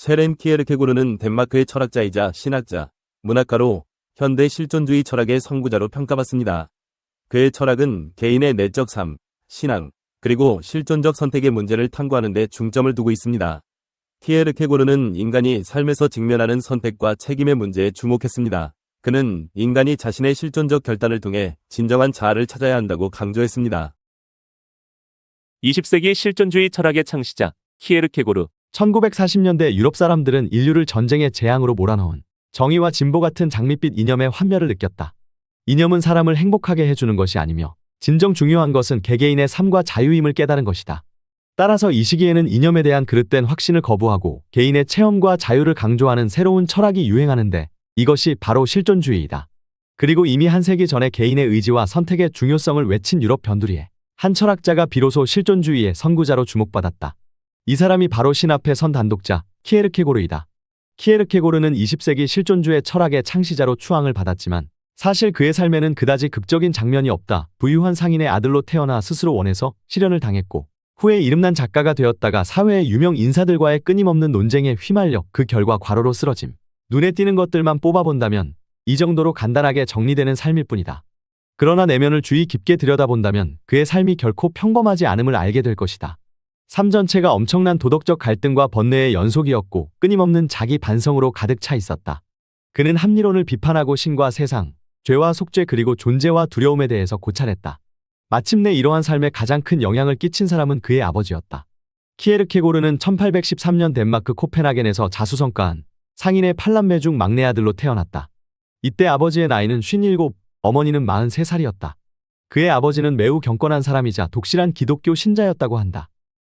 세렌 키에르케고르는 덴마크의 철학자이자 신학자, 문학가로 현대 실존주의 철학의 선구자로 평가받습니다. 그의 철학은 개인의 내적 삶, 신앙, 그리고 실존적 선택의 문제를 탐구하는 데 중점을 두고 있습니다. 키에르케고르는 인간이 삶에서 직면하는 선택과 책임의 문제에 주목했습니다. 그는 인간이 자신의 실존적 결단을 통해 진정한 자아를 찾아야 한다고 강조했습니다. 20세기 실존주의 철학의 창시자 키에르케고르 1940년대 유럽 사람들은 인류를 전쟁의 재앙으로 몰아넣은 정의와 진보 같은 장밋빛 이념의 환멸을 느꼈다. 이념은 사람을 행복하게 해주는 것이 아니며 진정 중요한 것은 개개인의 삶과 자유임을 깨달은 것이다. 따라서 이 시기에는 이념에 대한 그릇된 확신을 거부하고 개인의 체험과 자유를 강조하는 새로운 철학이 유행하는데 이것이 바로 실존주의이다. 그리고 이미 한 세기 전에 개인의 의지와 선택의 중요성을 외친 유럽 변두리에 한 철학자가 비로소 실존주의의 선구자로 주목받았다. 이 사람이 바로 신 앞에 선 단독자 키에르케고르이다. 키에르케고르는 20세기 실존주의 철학의 창시자로 추앙을 받았지만 사실 그의 삶에는 그다지 극적인 장면이 없다. 부유한 상인의 아들로 태어나 스스로 원해서 실현을 당했고 후에 이름난 작가가 되었다가 사회의 유명 인사들과의 끊임없는 논쟁에 휘말려 그 결과 과로로 쓰러짐. 눈에 띄는 것들만 뽑아본다면 이 정도로 간단하게 정리되는 삶일 뿐이다. 그러나 내면을 주의 깊게 들여다본다면 그의 삶이 결코 평범하지 않음을 알게 될 것이다. 삶 전체가 엄청난 도덕적 갈등과 번뇌의 연속이었고 끊임없는 자기 반성으로 가득 차 있었다. 그는 합리론을 비판하고 신과 세상, 죄와 속죄 그리고 존재와 두려움에 대해서 고찰했다. 마침내 이러한 삶에 가장 큰 영향을 끼친 사람은 그의 아버지였다. 키에르케고르는 1813년 덴마크 코펜하겐에서 자수성가한 상인의 팔남매 중 막내 아들로 태어났다. 이때 아버지의 나이는 57, 어머니는 43살이었다. 그의 아버지는 매우 경건한 사람이자 독실한 기독교 신자였다고 한다.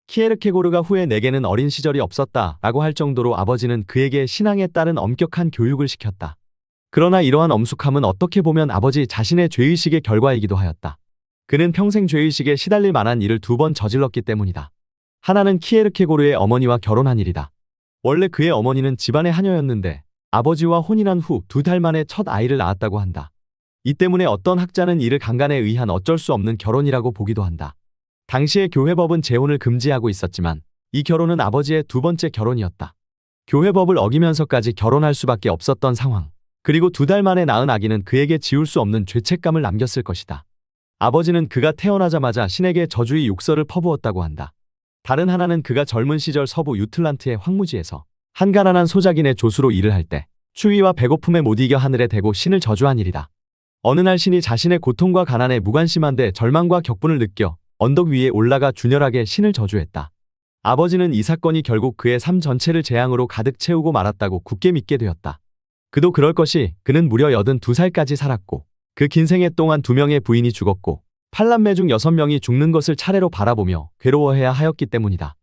키에르케고르가 후에 내게는 어린 시절이 없었다 라고 할 정도로 아버지는 그에게 신앙에 따른 엄격한 교육을 시켰다. 그러나 이러한 엄숙함은 어떻게 보면 아버지 자신의 죄의식의 결과이기도 하였다. 그는 평생 죄의식에 시달릴 만한 일을 두 번 저질렀기 때문이다. 하나는 키에르케고르의 어머니와 결혼한 일이다. 원래 그의 어머니는 집안의 하녀였는데 아버지와 혼인한 후 두 달 만에 첫 아이를 낳았다고 한다. 이 때문에 어떤 학자는 이를 강간에 의한 어쩔 수 없는 결혼이라고 보기도 한다. 당시의 교회법은 재혼을 금지하고 있었지만 이 결혼은 아버지의 두 번째 결혼이었다. 교회법을 어기면서까지 결혼할 수밖에 없었던 상황. 그리고 두 달 만에 낳은 아기는 그에게 지울 수 없는 죄책감을 남겼을 것이다. 아버지는 그가 태어나자마자 신에게 저주의 욕설을 퍼부었다고 한다. 다른 하나는 그가 젊은 시절 서부 유틀란트의 황무지에서 한 가난한 소작인의 조수로 일을 할 때 추위와 배고픔에 못 이겨 하늘에 대고 신을 저주한 일이다. 어느 날 신이 자신의 고통과 가난에 무관심한데 절망과 격분을 느껴 언덕 위에 올라가 준열하게 신을 저주했다. 아버지는 이 사건이 결국 그의 삶 전체를 재앙으로 가득 채우고 말았다고 굳게 믿게 되었다. 그도 그럴 것이 그는 무려 82살까지 살았고 그 긴 생애 동안 두 명의 부인이 죽었고 팔남매 중 여섯 명이 죽는 것을 차례로 바라보며 괴로워해야 하였기 때문이다.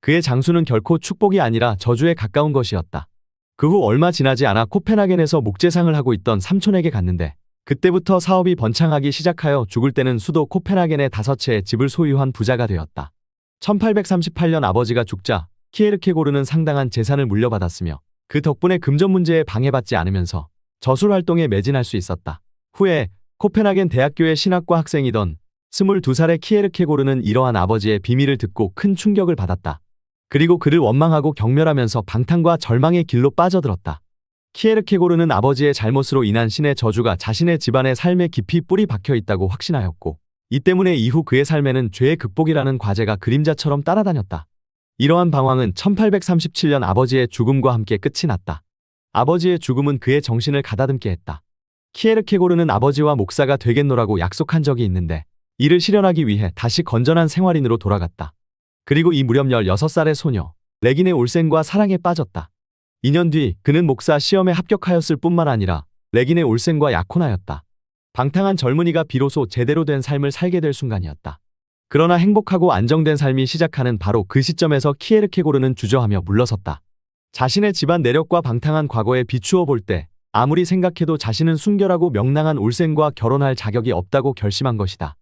그의 장수는 결코 축복이 아니라 저주에 가까운 것이었다. 그 후 얼마 지나지 않아 코펜하겐에서 목재상을 하고 있던 삼촌에게 갔는데 그때부터 사업이 번창하기 시작하여 죽을 때는 수도 코펜하겐의 다섯 채의 집을 소유한 부자가 되었다. 1838년 아버지가 죽자 키에르케고르는 상당한 재산을 물려받았으며 그 덕분에 금전 문제에 방해받지 않으면서 저술 활동에 매진할 수 있었다. 후에 코펜하겐 대학교의 신학과 학생이던 22살의 키에르케고르는 이러한 아버지의 비밀을 듣고 큰 충격을 받았다. 그리고 그를 원망하고 경멸하면서 방탕과 절망의 길로 빠져들었다. 키에르케고르는 아버지의 잘못으로 인한 신의 저주가 자신의 집안의 삶에 깊이 뿌리 박혀 있다고 확신하였고 이 때문에 이후 그의 삶에는 죄의 극복이라는 과제가 그림자처럼 따라다녔다. 이러한 방황은 1837년 아버지의 죽음과 함께 끝이 났다. 아버지의 죽음은 그의 정신을 가다듬게 했다. 키에르케고르는 아버지와 목사가 되겠노라고 약속한 적이 있는데 이를 실현하기 위해 다시 건전한 생활인으로 돌아갔다. 그리고 이 무렵 16살의 소녀 레기네 올센과 사랑에 빠졌다. 2년 뒤 그는 목사 시험에 합격하였을 뿐만 아니라 레기네 올센과 약혼하였다. 방탕한 젊은이가 비로소 제대로 된 삶을 살게 될 순간이었다. 그러나 행복하고 안정된 삶이 시작하는 바로 그 시점에서 키에르케고르는 주저하며 물러섰다. 자신의 집안 내력과 방탕한 과거에 비추어 볼 때 아무리 생각해도 자신은 순결하고 명랑한 올센과 결혼할 자격이 없다고 결심한 것이다.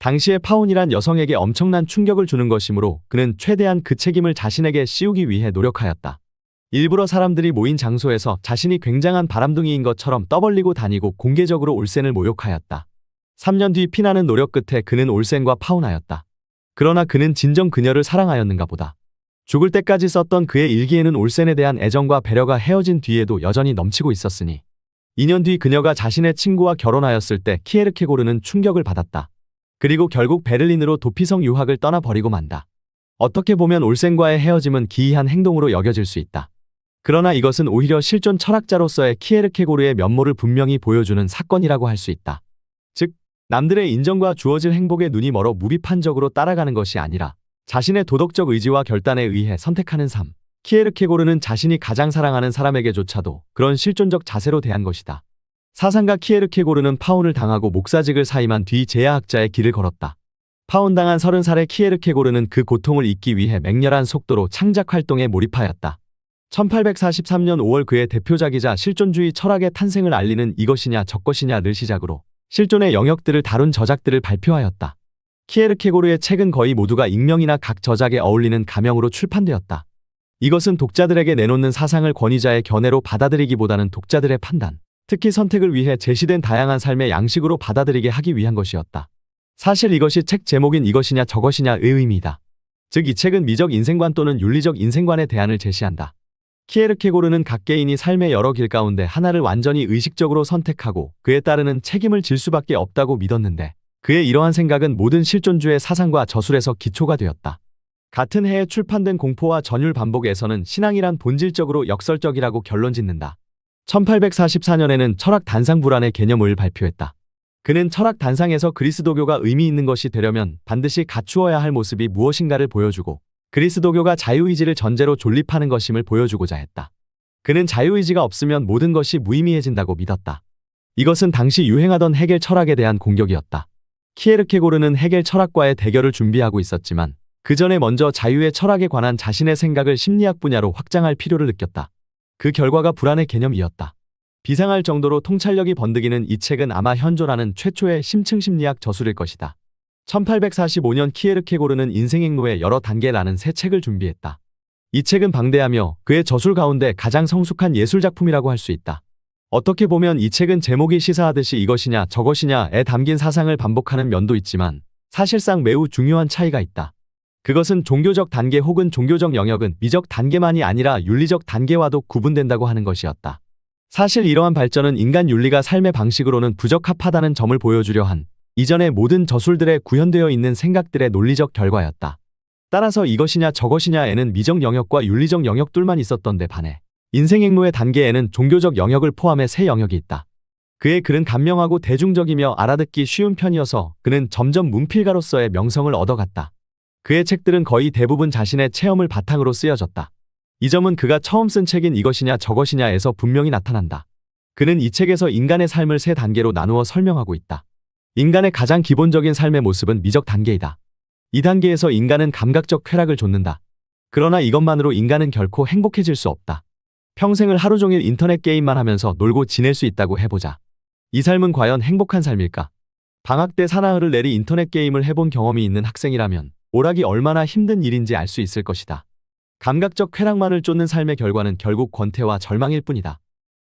당시의 파혼이란 여성에게 엄청난 충격을 주는 것이므로 그는 최대한 그 책임을 자신에게 씌우기 위해 노력하였다. 일부러 사람들이 모인 장소에서 자신이 굉장한 바람둥이인 것처럼 떠벌리고 다니고 공개적으로 올센을 모욕하였다. 3년 뒤 피나는 노력 끝에 그는 올센과 파혼하였다. 그러나 그는 진정 그녀를 사랑하였는가 보다. 죽을 때까지 썼던 그의 일기에는 올센에 대한 애정과 배려가 헤어진 뒤에도 여전히 넘치고 있었으니 2년 뒤 그녀가 자신의 친구와 결혼하였을 때 키에르케고르는 충격을 받았다. 그리고 결국 베를린으로 도피성 유학을 떠나버리고 만다. 어떻게 보면 올센과의 헤어짐은 기이한 행동으로 여겨질 수 있다. 그러나 이것은 오히려 실존 철학자로서의 키에르케고르의 면모를 분명히 보여주는 사건이라고 할 수 있다. 즉, 남들의 인정과 주어질 행복에 눈이 멀어 무비판적으로 따라가는 것이 아니라 자신의 도덕적 의지와 결단에 의해 선택하는 삶. 키에르케고르는 자신이 가장 사랑하는 사람에게조차도 그런 실존적 자세로 대한 것이다. 사상가 키에르케고르는 파혼을 당하고 목사직을 사임한 뒤 제야학자의 길을 걸었다. 파혼당한 30살의 키에르케고르는 그 고통을 잊기 위해 맹렬한 속도로 창작 활동에 몰입하였다. 1843년 5월 그의 대표작이자 실존주의 철학의 탄생을 알리는 이것이냐 저것이냐를 시작으로 실존의 영역들을 다룬 저작들을 발표하였다. 키에르케고르의 책은 거의 모두가 익명이나 각 저작에 어울리는 가명으로 출판되었다. 이것은 독자들에게 내놓는 사상을 권위자의 견해로 받아들이기보다는 독자들의 판단, 특히 선택을 위해 제시된 다양한 삶의 양식으로 받아들이게 하기 위한 것이었다. 사실 이것이 책 제목인 이것이냐 저것이냐의 의미이다. 즉 이 책은 미적 인생관 또는 윤리적 인생관의 대안을 제시한다. 키에르케고르는 각 개인이 삶의 여러 길 가운데 하나를 완전히 의식적으로 선택하고 그에 따르는 책임을 질 수밖에 없다고 믿었는데 그의 이러한 생각은 모든 실존주의 사상과 저술에서 기초가 되었다. 같은 해에 출판된 공포와 전율 반복에서는 신앙이란 본질적으로 역설적이라고 결론 짓는다. 1844년에는 철학 단상 불안의 개념을 발표했다. 그는 철학 단상에서 그리스도교가 의미 있는 것이 되려면 반드시 갖추어야 할 모습이 무엇인가를 보여주고 그리스도교가 자유의지를 전제로 존립하는 것임을 보여주고자 했다. 그는 자유의지가 없으면 모든 것이 무의미해진다고 믿었다. 이것은 당시 유행하던 해겔 철학에 대한 공격이었다. 키에르케고르는 해겔 철학과의 대결을 준비하고 있었지만 그 전에 먼저 자유의 철학에 관한 자신의 생각을 심리학 분야로 확장할 필요를 느꼈다. 그 결과가 불안의 개념이었다. 비상할 정도로 통찰력이 번득이는 이 책은 아마 현존하는 최초의 심층 심리학 저술일 것이다. 1845년 키에르케고르는 인생행로의 여러 단계라는 새 책을 준비했다. 이 책은 방대하며 그의 저술 가운데 가장 성숙한 예술작품이라고 할 수 있다. 어떻게 보면 이 책은 제목이 시사하듯이 이것이냐 저것이냐에 담긴 사상을 반복하는 면도 있지만 사실상 매우 중요한 차이가 있다. 그것은 종교적 단계 혹은 종교적 영역은 미적 단계만이 아니라 윤리적 단계와도 구분된다고 하는 것이었다. 사실 이러한 발전은 인간 윤리가 삶의 방식으로는 부적합하다는 점을 보여주려 한 이전의 모든 저술들에 구현되어 있는 생각들의 논리적 결과였다. 따라서 이것이냐 저것이냐에는 미적 영역과 윤리적 영역 둘만 있었던 데 반해 인생 행로의 단계에는 종교적 영역을 포함해 세 영역이 있다. 그의 글은 간명하고 대중적이며 알아듣기 쉬운 편이어서 그는 점점 문필가로서의 명성을 얻어갔다. 그의 책들은 거의 대부분 자신의 체험을 바탕으로 쓰여졌다. 이 점은 그가 처음 쓴 책인 이것이냐 저것이냐에서 분명히 나타난다. 그는 이 책에서 인간의 삶을 세 단계로 나누어 설명하고 있다. 인간의 가장 기본적인 삶의 모습은 미적 단계이다. 이 단계에서 인간은 감각적 쾌락을 좇는다. 그러나 이것만으로 인간은 결코 행복해질 수 없다. 평생을 하루 종일 인터넷 게임만 하면서 놀고 지낼 수 있다고 해보자. 이 삶은 과연 행복한 삶일까? 방학 때 사나흘을 내리 인터넷 게임을 해본 경험이 있는 학생이라면 오락이 얼마나 힘든 일인지 알 수 있을 것이다. 감각적 쾌락만을 쫓는 삶의 결과는 결국 권태와 절망일 뿐이다.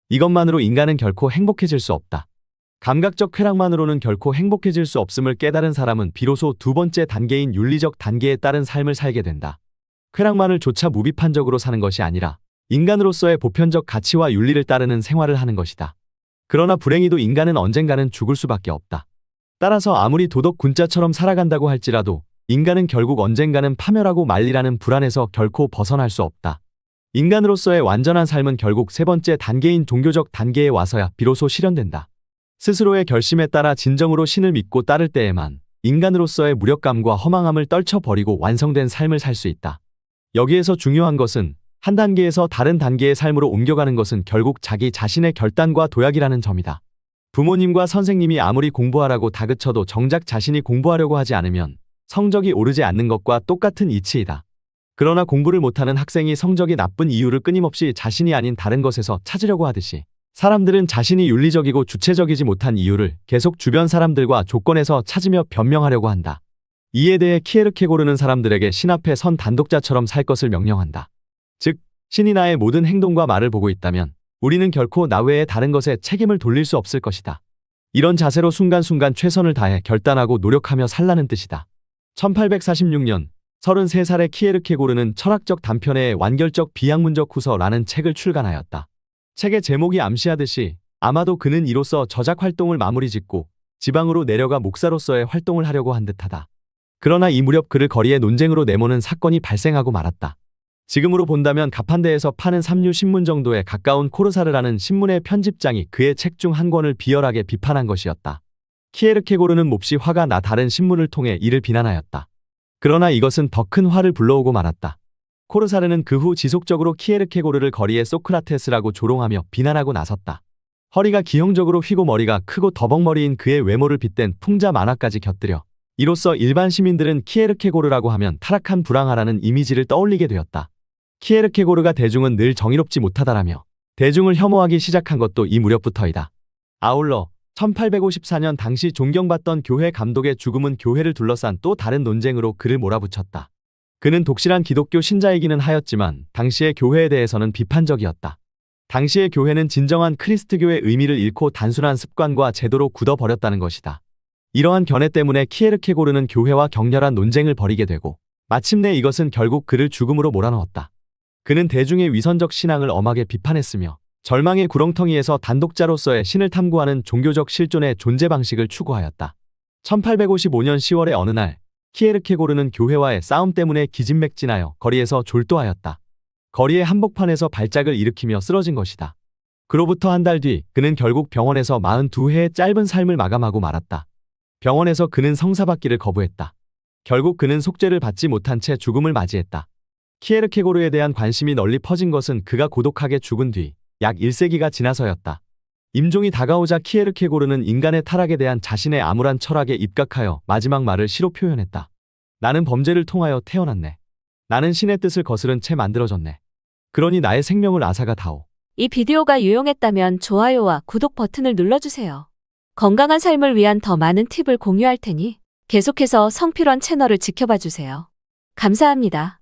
이것만으로 인간은 결코 행복해질 수 없다. 감각적 쾌락만으로는 결코 행복해질 수 없음을 깨달은 사람은 비로소 두 번째 단계인 윤리적 단계에 따른 삶을 살게 된다. 쾌락만을 조차 무비판적으로 사는 것이 아니라 인간으로서의 보편적 가치와 윤리를 따르는 생활을 하는 것이다. 그러나 불행히도 인간은 언젠가는 죽을 수밖에 없다. 따라서 아무리 도덕 군자처럼 살아간다고 할지라도 인간은 결국 언젠가는 파멸하고 말리라는 불안에서 결코 벗어날 수 없다. 인간으로서의 완전한 삶은 결국 세 번째 단계인 종교적 단계에 와서야 비로소 실현된다. 스스로의 결심에 따라 진정으로 신을 믿고 따를 때에만 인간으로서의 무력감과 허망함을 떨쳐버리고 완성된 삶을 살 수 있다. 여기에서 중요한 것은 한 단계에서 다른 단계의 삶으로 옮겨가는 것은 결국 자기 자신의 결단과 도약이라는 점이다. 부모님과 선생님이 아무리 공부하라고 다그쳐도 정작 자신이 공부하려고 하지 않으면 성적이 오르지 않는 것과 똑같은 이치이다. 그러나 공부를 못하는 학생이 성적이 나쁜 이유를 끊임없이 자신이 아닌 다른 것에서 찾으려고 하듯이 사람들은 자신이 윤리적이고 주체적이지 못한 이유를 계속 주변 사람들과 조건에서 찾으며 변명하려고 한다. 이에 대해 키에르케고르는 사람들에게 신 앞에 선 단독자처럼 살 것을 명령한다. 즉, 신이 나의 모든 행동과 말을 보고 있다면 우리는 결코 나 외에 다른 것에 책임을 돌릴 수 없을 것이다. 이런 자세로 순간순간 최선을 다해 결단하고 노력하며 살라는 뜻이다. 1846년 33살의 키에르케고르는 철학적 단편의 완결적 비학문적 후서라는 책을 출간하였다. 책의 제목이 암시하듯이 아마도 그는 이로써 저작 활동을 마무리 짓고 지방으로 내려가 목사로서의 활동을 하려고 한 듯하다. 그러나 이 무렵 그를 거리에 논쟁으로 내모는 사건이 발생하고 말았다. 지금으로 본다면 가판대에서 파는 삼류 신문 정도에 가까운 코르사르라는 신문의 편집장이 그의 책 중 한 권을 비열하게 비판한 것이었다. 키에르케고르는 몹시 화가 나 다른 신문을 통해 이를 비난하였다. 그러나 이것은 더 큰 화를 불러오고 말았다. 코르사르는 그 후 지속적으로 키에르케고르를 거리에 소크라테스라고 조롱하며 비난하고 나섰다. 허리가 기형적으로 휘고 머리가 크고 더벅머리인 그의 외모를 빗댄 풍자 만화까지 곁들여 이로써 일반 시민들은 키에르케고르라고 하면 타락한 불황하라는 이미지를 떠올리게 되었다. 키에르케고르가 대중은 늘 정의롭지 못하다라며 대중을 혐오하기 시작한 것도 이 무렵부터이다. 아울러 1854년 당시 존경받던 교회 감독의 죽음은 교회를 둘러싼 또 다른 논쟁으로 그를 몰아붙였다. 그는 독실한 기독교 신자이기는 하였지만 당시의 교회에 대해서는 비판적이었다. 당시의 교회는 진정한 크리스트교의 의미를 잃고 단순한 습관과 제도로 굳어버렸다는 것이다. 이러한 견해 때문에 키에르케고르는 교회와 격렬한 논쟁을 벌이게 되고 마침내 이것은 결국 그를 죽음으로 몰아넣었다. 그는 대중의 위선적 신앙을 엄하게 비판했으며 절망의 구렁텅이에서 단독자로서의 신을 탐구하는 종교적 실존의 존재 방식을 추구하였다. 1855년 10월의 어느 날 키에르케고르는 교회와의 싸움 때문에 기진맥진하여 거리에서 졸도하였다. 거리의 한복판에서 발작을 일으키며 쓰러진 것이다. 그로부터 한 달 뒤 그는 결국 병원에서 42해의 짧은 삶을 마감하고 말았다. 병원에서 그는 성사받기를 거부했다. 결국 그는 속죄를 받지 못한 채 죽음을 맞이했다. 키에르케고르에 대한 관심이 널리 퍼진 것은 그가 고독하게 죽은 뒤 약 1세기가 지나서였다. 임종이 다가오자 키에르케고르는 인간의 타락에 대한 자신의 암울한 철학에 입각하여 마지막 말을 시로 표현했다. 나는 범죄를 통하여 태어났네. 나는 신의 뜻을 거스른 채 만들어졌네. 그러니 나의 생명을 앗아가 다오. 이 비디오가 유용했다면 좋아요와 구독 버튼을 눌러주세요. 건강한 삶을 위한 더 많은 팁을 공유할 테니 계속해서 성필원 채널을 지켜봐 주세요. 감사합니다.